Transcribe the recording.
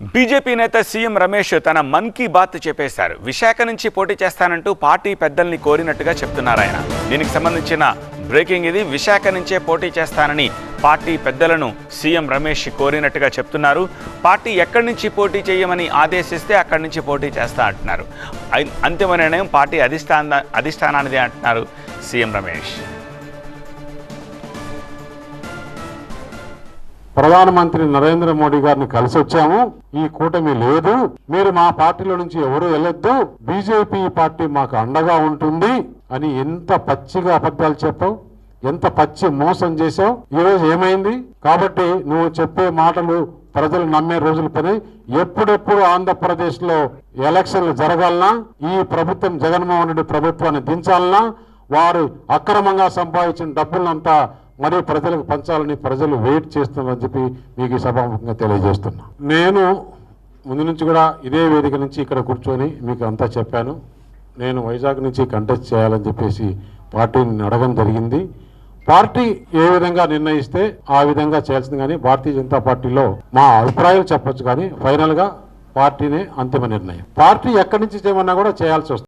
BJP నేత CM Ramesh తన మన్ కీ బాత్ చెప్పేశారు. విశాఖ నుంచి పోటీ చేస్తానంటూ పార్టీ పెద్దల్ని కోరినట్టుగా చెప్తున్నారు ఆయన. దీనికి సంబంధించిన బ్రేకింగ్ ఇది. విశాఖ నుంచే పోటీ చేస్తానని పార్టీ పెద్దలను సీఎం రమేష్ కోరినట్టుగా చెప్తున్నారు. పార్టీ ఎక్కడి నుంచి పోటీ చేయమని ఆదేశిస్తే అక్కడి నుంచి పోటీ చేస్తా అంటున్నారు. అంతిమ నిర్ణయం పార్టీ అధిష్టాన అధిష్టానానిదే అంటున్నారు సీఎం రమేష్. ప్రధానమంత్రి నరేంద్ర మోడీ గారిని కలిసి వచ్చాము ఈ కూటమి లేదు. మీరు మా పార్టీలో నుంచి ఎవరు వెళ్ళొద్దు. బీజేపీ పార్టీ మాకు అండగా ఉంటుంది అని ఎంత పచ్చిగా అబద్ధాలు చెప్పావు ఎంత పచ్చి మోసం చేశావు ఈరోజు ఏమైంది? కాబట్టి నువ్వు చెప్పే మాటలు ప్రజలు నమ్మే రోజులు పని. ఎప్పుడెప్పుడు ఆంధ్రప్రదేశ్లో ఎలక్షన్లు జరగాలనా ఈ ప్రభుత్వం జగన్మోహన్ రెడ్డి ప్రభుత్వాన్ని దించాలనా వారు అక్రమంగా సంపాదించిన డబ్బులంతా మరియు ప్రజలకు పంచాలని ప్రజలు వెయిట్ చేస్తున్నారని చెప్పి మీకు ఈ సభాముఖంగా తెలియజేస్తున్నా. నేను ముందు నుంచి కూడా ఇదే వేదిక నుంచి ఇక్కడ కూర్చొని మీకు అంతా చెప్పాను. నేను వైజాగ్ నుంచి కంటెస్ట్ చేయాలని చెప్పేసి పార్టీని అడగడం జరిగింది. పార్టీ ఏ విధంగా నిర్ణయిస్తే ఆ విధంగా చేయాల్సింది కానీ భారతీయ జనతా పార్టీలో మా అభిప్రాయాలు చెప్పొచ్చు కానీ ఫైనల్గా పార్టీనే అంతిమ నిర్ణయం. పార్టీ ఎక్కడి నుంచి చేయమన్నా కూడా చేయాల్సి వస్తుంది.